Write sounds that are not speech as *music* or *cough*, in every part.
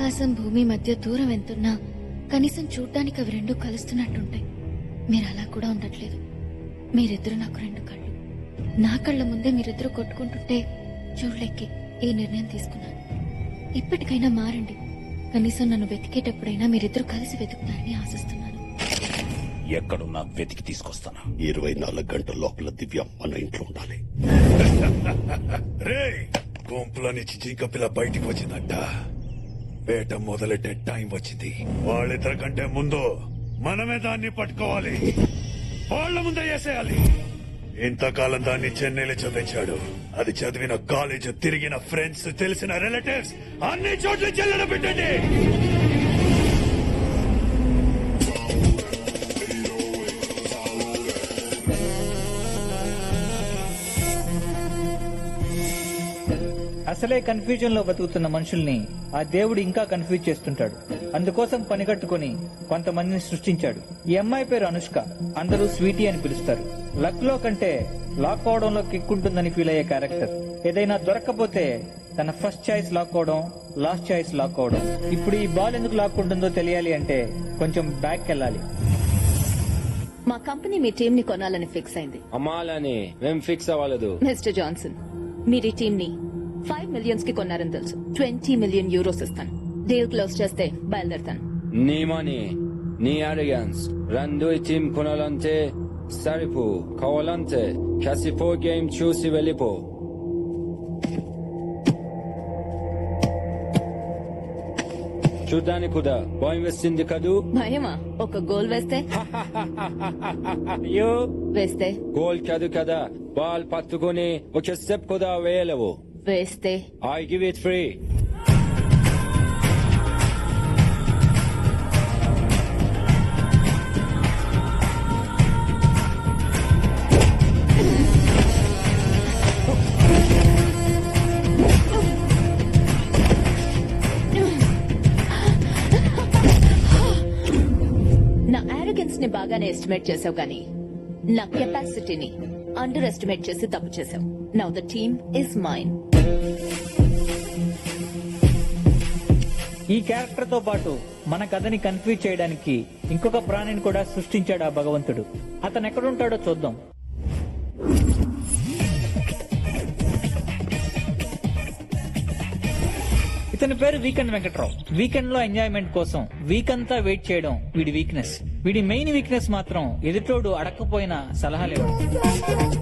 ఆకాశం భూమి మధ్య దూరం ఎంతున్నా కనీసం చూడ్డానికి అవి రెండు కలుస్తున్నట్టుంటాయి. మీరు అలా కూడా ఉండట్లేదు. మీరిద్దరు నాకు రెండు కళ్ళు. నా కళ్ళ ముందే మీరిద్దరు కొట్టుకుంటుంటే చూడలేకే ఈ నిర్ణయం తీసుకున్నాను. ఇప్పటికైనా మారండి. కనీసం నన్ను వెతికేటప్పుడైనా మీరిద్దరు కలిసి వెతుకుతారని ఆశిస్తున్నాను. ఎక్కడున్నా వెతికి తీసుకొస్తాను. ఇరవై నాలుగు గంటల లోపల దివ్య మన ఇంట్లో ఉండాలి. *laughs* రే గుంపులో నుంచి జింక పిల్ల బయటికి వచ్చిందంట. వేట మొదలెట్టే టైం వచ్చింది. వాళ్ళిద్దరి కంటే ముందు మనమే దాన్ని పట్టుకోవాలి. వాళ్ళ ముందే వేసేయాలి. ఇంతకాలం దాన్ని చెన్నైలో చదివించాడు. అది చదివిన కాలేజ్ తిరిగిన ఫ్రెండ్స్ తెలిసిన రిలేటివ్స్ అన్ని చోట్ల చెల్లెడ పెట్టండి. అసలే కన్ఫ్యూజన్లో బతుకుతున్న మనుషుల్ని ఆ దేవుడు ఇంకా కన్ఫ్యూజ్ చేస్తుంటాడు. అందుకోసం పనిగట్టుకుని కొంతమందిని సృష్టించాడు. ఈ అమ్మాయి పేరు అనుష్క. అందరూ స్వీటీ అని పిలుస్తారు. లక్లో కంటే లాక్ అవడంలో కిక్ ఉంటుందని ఫీల్ అయ్యే క్యారెక్టర్. ఏదైనా దొరక్కపోతే తన ఫస్ట్ చాయిస్ లాక్ అవడం లాస్ట్ చాయిస్ లాక్ అవడం. ఇప్పుడు ఈ బాల్ ఎందుకు లాక్ ఉంటుందో తెలియాలి అంటే కొంచెం బ్యాక్ వెళ్ళాలి మా కంపెనీ మీ టీం ని కొనాలని ఫిక్స్ అయింది. అమ్మాలని మేం ఫిక్స్ అవ్వలేదు. మిస్టర్ జాన్సన్ మీరు ఈ టీం ని ఫైవ్ మిలియన్స్కి కొన్నారని తెలుసు. ట్వంటీ మిలియన్ యూరోస్ ఇస్తాను. డీల్ క్లోజ్ చేస్తే బయలుదేరుతాను. నీ మనీ నీ అరిగన్స్ రెండు ఈ టీం కొనాలంటే సరిపో కావాలంటే కసిపో గేమ్ చూసి వెళ్ళిపో. చూడ్డానికి కూడా భయం వేస్తుంది కదూ? భయమా? ఒక గోల్ వేస్తే? *laughs* అయ్యో! వేస్తే? గోల్ కాదు కదా? బాల్ పట్టుకొని ఒక స్టెప్ కూడా వేయలేవు. వేస్తే ఐ గివ్ ఇట్ ఫ్రీ నా ఆరోగెన్స్ని బాగానే ఎస్టిమేట్ చేసావు కానీ నా కెపాసిటీని అండర్ ఎస్టిమేట్ చేసి తప్పు చేసావు now the team is mine ఈ క్యారెక్టర్తో పాటు మన కథని కన్ఫ్యూజ్ చేయడానికి ఇంకొక ప్రాణిని కూడా సృష్టించాడు ఆ భగవంతుడు. అతను ఎక్కడుంటాడో చూద్దాం. ఇతని పేరు వీకెండ్ వెంకట్రావు. వీకెండ్లో ఎంజాయ్మెంట్ కోసం వీక్ అంతా వెయిట్ చేయడం వీడి వీక్నెస్. వీడి మెయిన్ వీక్నెస్ మాత్రం ఎదుటోడు అడక్కపోయిన సలహాలు ఇవ్వడం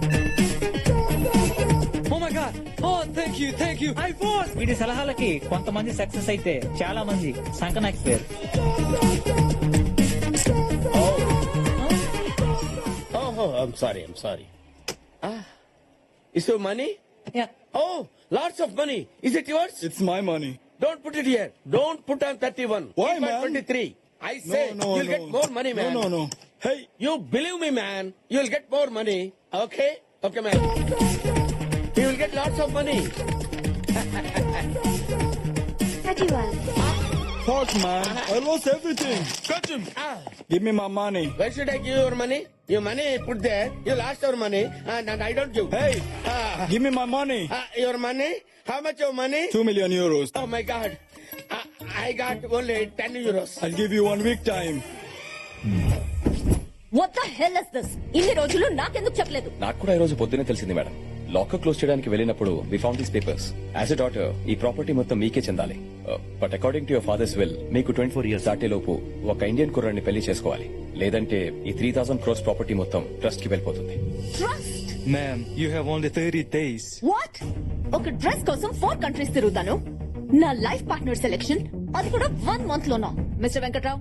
you thank you iPhone వీడి సలహాలకి కొంతమంది సక్సెస్ అయితే చాలా మంది సంకనాకి ఎక్స్పేర్ ఓహో I'm sorry I'm sorry is your money oh lots of money is it yours it's my money don't put it here don't put on thirty one twenty three I say you'll get more money man no no hey you believe me man you'll get more money okay okay man you will get lots of money Fuck, man. I lost everything. Catch him. Give me my money. Where should I give your money? Your money put there. You lost your money, and, and I don't give. Hey, Ah, give me my money. ah, your money? How much your money? Two million euros. Oh my God. Ah, I got only ten euros. I'll give you one week time. What the hell is this ఇన్ని రోజులు నాకెందుకు చెప్పలేదు నాకు కూడా ఈ రోజు పొద్దునే తెలిసింది మేడం లాకర్ క్లోజ్ చేయడానికి వెళ్ళినప్పుడు we found these papers as a daughter ఈ ప్రాపర్టీ మొత్తం మీకే చెందాలి. But according to your father's will మీకు ట్వంటీ ఫోర్ ఇయర్స్ దాటేలోపు ఒక ఇండియన్ కుర్రాన్ని పెళ్ళి చేసుకోవాలి. లేదంటే ఈ త్రీ థౌసండ్ క్రోస్ ప్రాపర్టీ మొత్తం ట్రస్ట్కి వెళ్ళిపోతుంది. Ma'am, you have only 30 days. What ఒక డ్రెస్ కోసం ఫోర్ కంట్రీస్ తిరుగుతాను. నా లైఫ్ పార్ట్నర్ సెలెక్షన్ అది కూడా వన్ మంత్ లోనా? మిస్టర్ వెంకట్రావు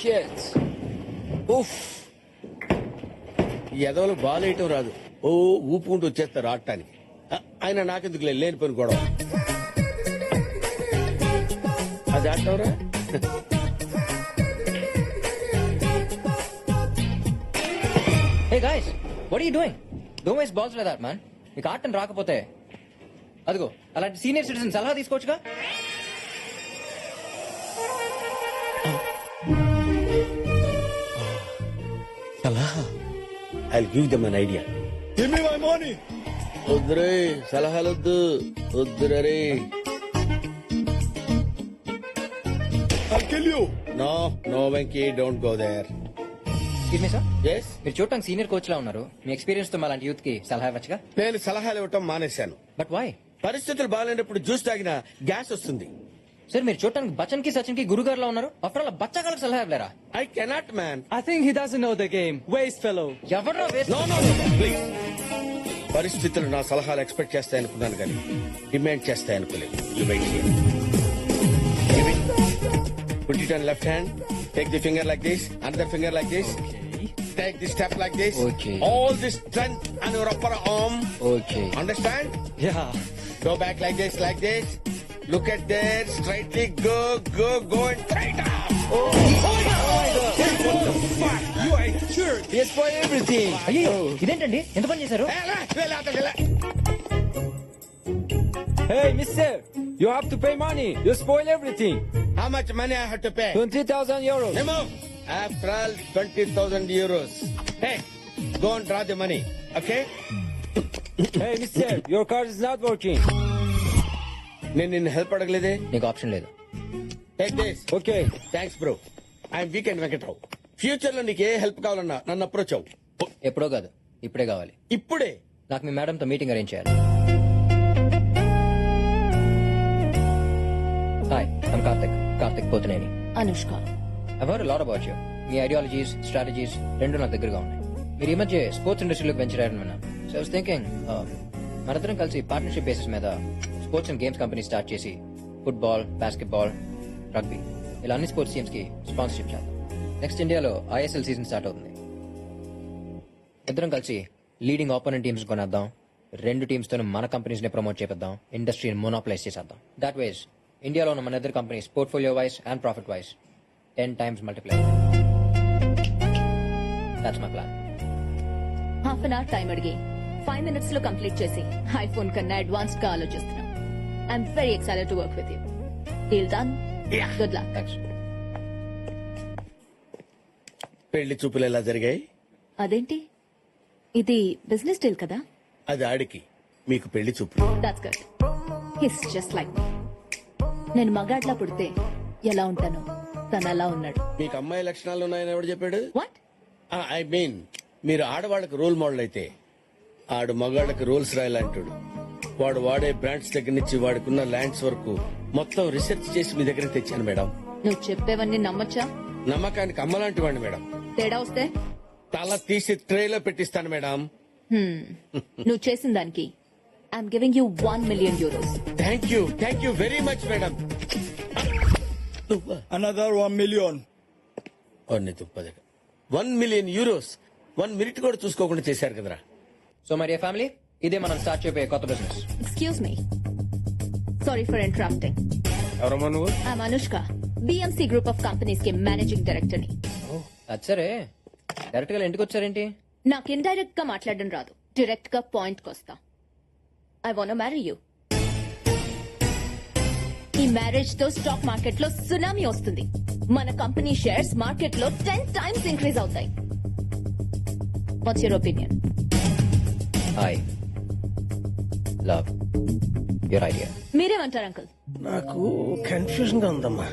షిట్ ఉఫ్ ఈ ఎదవలు బాలేయటం రాదు. ఓ ఊపుకుంటూ వచ్చేస్తారు ఆడటానికి. ఆయన నాకెందుకు లేని పని గొడవ. అది ఆడటంరా hey guys what you doing do mice balls లేదా మ్యాన్ మీకు ఆటం రాకపోతే. అదిగో అలాంటి సీనియర్ సిటిజన్ సలహా తీసుకోవచ్చుగా? I give them an idea Give me my money. వద్దురే సలహాలొద్దు. వద్దురే I'll kill you. No no Venky don't go there me sir yes మీరు చూడటానికి సీనియర్ కోచ్ లా ఉన్నారు. మీ ఎక్స్పీరియన్స్తో అలాంటి యూత్కి సలహా ఇవ్వచ్చుగా? నేను సలహాలు ఇవ్వటం మానేశాను. బట్ వై పరిస్థితులు బాగాలేనప్పుడు జ్యూస్ తాగిన గ్యాస్ వస్తుంది. సార్ మీరు చూడటానికి బచ్చన్కి సచిన్కి గురుగారు లా ఉన్నారు ఆఫ్టర్ ఆల్ బచ్చగాళ్ళకి సలహా ఇవ్వలేరా I cannot man I think he doesn't know the game. Waste fellow. ఎవడరా వేస్ట్ నో నో ప్లీజ్ పరిస్థితులు నా సలహాలు ఎక్స్పెక్ట్ చేస్తాయి అనుకున్నాను కానీ డిమాండ్ చేస్తాయి అనుకోలేదు You wait here. Give it. Put it on left hand. Take the finger like this. Another finger like this. Take the step like this. Okay. All this strength on your upper arm. Okay Understand? Yeah. Go back like this, like this. Look at there. Straightly go, go, go and straight up. Oh, You are sure. Yes, for everything. అయ్యో ఇదేంటండి ఎంత పని చేశారు Hey, mister, you have to pay money. You spoil everything. How much money I have to pay? 20,000 euros. Remove. After all, 20,000 euros. Hey, go and draw the money. Okay? Hey, mister, your card is not working. నేను నిన్ను help అడగలేదే? నీకు option లేదు. Take this Okay. Thanks bro I'm weekend Venkatrao ఫ్యూచర్లో నీకు ఏ help కావాలన్నా నన్ను approach అవ్వు. ఎప్పుడో కాదు ఇప్పుడే కావాలి. ఇప్పుడే? నాకు మీ మేడంతో మీటింగ్ అరేంజ్ చేయాలి. హాయ్ ఐమ్ కార్తిక్ కార్తిక్ పోతునేని అనుష్క ఎవరు లాట్ అబౌట్ యూ మీ ఐడియాలజీస్ స్ట్రాటజీస్ రెండు నా దగ్గరగా ఉన్నాయి. మీరు ఈ మధ్య స్పోర్ట్స్ ఇండస్ట్రీలోకి వెంచర్ అయ్యారని విన్నాను. సో ఐ థింకింగ్ మనందరం కలిసి పార్ట్నర్షిప్ బేసిస్ మీద sports and games company start చేసి ఫుట్బాల్ బాస్కెట్బాల్ రగ్బీ ఇలా అన్ని స్పోర్ట్స్ టీమ్స్కి స్పాన్సర్షిప్ చేద్దాం. నెక్స్ట్ ఇండియాలో ఐఎస్ఎల్ సీజన్ స్టార్ట్ అవుతుంది. ఇద్దరం కలిసి లీడింగ్ ఆపోనెంట్ టీమ్స్ కొనేద్దాం. రెండు టీమ్స్తో మన కంపెనీస్ని ప్రమోట్ చేపిద్దాం. ఇండస్ట్రీని మోనోప్లైజ్ చేసేద్దాం. దాట్ వైజ్ ఇండియాలో ఉన్న మన ఇద్దరు companies portfolio wise and profit wise ten times multiply that's my plan half an hour time అడిగి. ఫైవ్ మినిట్స్లో కంప్లీట్ చేసి ఐఫోన్ కన్నా అడ్వాన్స్గా ఆలోచిస్తున్నాం. I'm very excited to work with you deal done good luck పెళ్ళి చూపులు ఎలా జరిగాయి? అదేంటి? ఇది బిజినెస్ డీల్ కదా? అది ఆడికి. మీకు పెళ్ళి చూపులు. That's good he's just like నేను మగాడ్లా పుడితే ఎలా ఉంటానో? తను అలా ఉన్నాడు. మీకు అమ్మాయి లక్షణాలు ఉన్నాయని ఎవడు చెప్పాడు? వాట్ ఐ మీన్ మీరు ఆడవాళ్ళకి రోల్ మోడల్ అయితే ఆడు మగాళ్ళకి రూల్స్ రాయాలంటాడు. వాడు వాడే బ్రాండ్స్ దగ్గర నుంచి వాడుకున్న ల్యాండ్స్ వరకు మొత్తం రీసెర్చ్ చేసి మీ దగ్గర తెచ్చాను మేడం. నువ్వు చెప్పేవన్నీ నమ్మొచ్చా? నమ్మకానికి అమ్మలాంటి వాడిని మేడం. తేడా వస్తే? తల తీసి ట్రేలో పెట్టిస్తాను మేడం. హ్మ్. నువ్వు చేసిన దానికి. I'm giving you one million euros thank you thank you very much madam. Another one million. One million euros one minute కూడా చూసుకోకుండా చేశారు కదరా. సో మరి ఫ్యామిలీ ఇదే మనం స్టార్ట్ చేయబోయే కొత్త business excuse me sorry for interrupting ఎవరమ్మా నువ్వు? I'm Anushka BMC group of కంపెనీస్కి మేనేజింగ్ డైరెక్టర్ని. అది సరే. డైరెక్ట్గా ఇంటికి వచ్చారేంటి? నాకు ఇండైరెక్ట్గా మాట్లాడడం రాదు. డైరెక్ట్గా పాయింట్ కొస్తా ఐ వాంట్ మ్యారీ యూ ఈ మ్యారేజ్తో స్టాక్ మార్కెట్లో సునామీ వస్తుంది. మన కంపెనీ షేర్స్ మార్కెట్లో టెన్ టైమ్స్ ఇంక్రీజ్ అవుతాయి. What's your opinion I love your idea మీరేమంటారు అంకుల్. నాకు కన్ఫ్యూజన్గా ఉందమ్మా.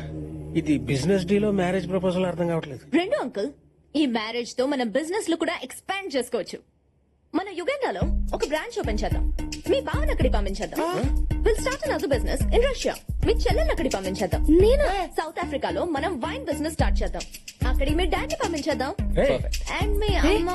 ఇది బిజినెస్ డీలో మ్యారేజ్ ప్రపోజల్ అర్థం కావట్లేదు. రెండు అంకుల్. ఈ మ్యారేజ్తో మనం బిజినెస్లో కూడా ఎక్స్పాండ్ చేసుకోవచ్చు. మన యుగండాలో ఒక బ్రాంచ్ ఓపెన్ చేద్దాం. మీ బావన్ అక్కడికి పంపించేద్దాం. Will start another business in Russia మీ చెల్లెల్ని అక్కడికి పంపించేద్దాం. నేను? సౌత్ ఆఫ్రికాలో మనం వైన్ బిజినెస్ స్టార్ట్ చేద్దాం. అక్కడికి మీ డాడీ పంపించేద్దాం. అండ్ మీ అమ్మ.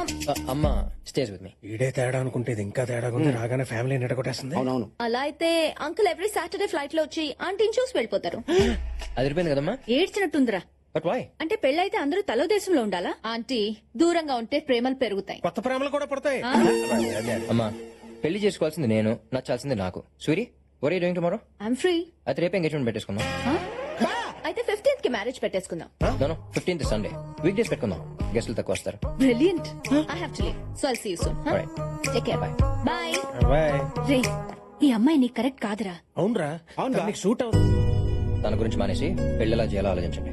అమ్మ స్టేజ్ విత్ మీ ఈడే తేడా అనుకుంటే ఇది ఇంకా తేడా ఉంది రాగానే ఫ్యామిలీ నిడగొట్టేస్తుంది అవునవును. అలా అయితే అంకుల్ ఎవ్రీ సాటర్డే ఫ్లైట్లో వచ్చి ఆంటీని చూసి వెళ్ళిపోతారు. అది అయిపోయింది కదమ్మా. ఏడ్చినట్టుందిరా. బట్ వై అంటే పెళ్ళైతే అందరూ తలో దేశంలో ఉండాలా? ఆంటీ దూరంగా ఉంటే ప్రేమలు పెరుగుతాయి. కొత్త ప్రేమలు కూడా పడతాయి. అమ్మా పెళ్ళి చేసుకోవాల్సింది నేను నచ్చాల్సింది నాకు. Suri were doing tomorrow I'm free అయితే రేపు ఎంగేజ్మెంట్ పెట్టేసుకుందాం. అయితే ఫిఫ్టీన్త్కి మ్యారేజ్ పెట్టేసుకుందాం. No fifteenth Sunday week days పెట్టుకుందాం. గెస్టులు తక్కువ వస్తారు. Brilliant I have to leave so I'll see you soon. Take care bye bye bye రే ఈ అమ్మాయి నీకు కరెక్ట్ కాదురా. అవునరా. అవును నీకు సూట్ అవుతుంది తన గురించి మానేసి పెళ్ళిలా చేయాలో ఆలోచించండి.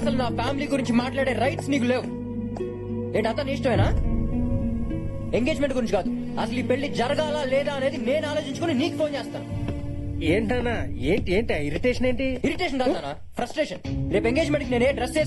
అసలు నా ఫ్యామిలీ గురించి మాట్లాడే రైట్స్ నీకు లేవు. ఏంటి అతను ఇష్టమేనా? ఎంగేజ్మెంట్ గురించి కాదు. అసలు ఈ పెళ్ళి జరగాలా లేదా అనేది నేను ఆలోచించుకుని నీకు ఫోన్ చేస్తాను. ఏంటన్నా? ఏంటి ఏంటి? ఇరిటేషన్ ఏంటి? ఇరిటేషన్ కాదు ఫ్రస్ట్రేషన్ రేపు ఎంగేజ్మెంట్కి నేను డ్రెస్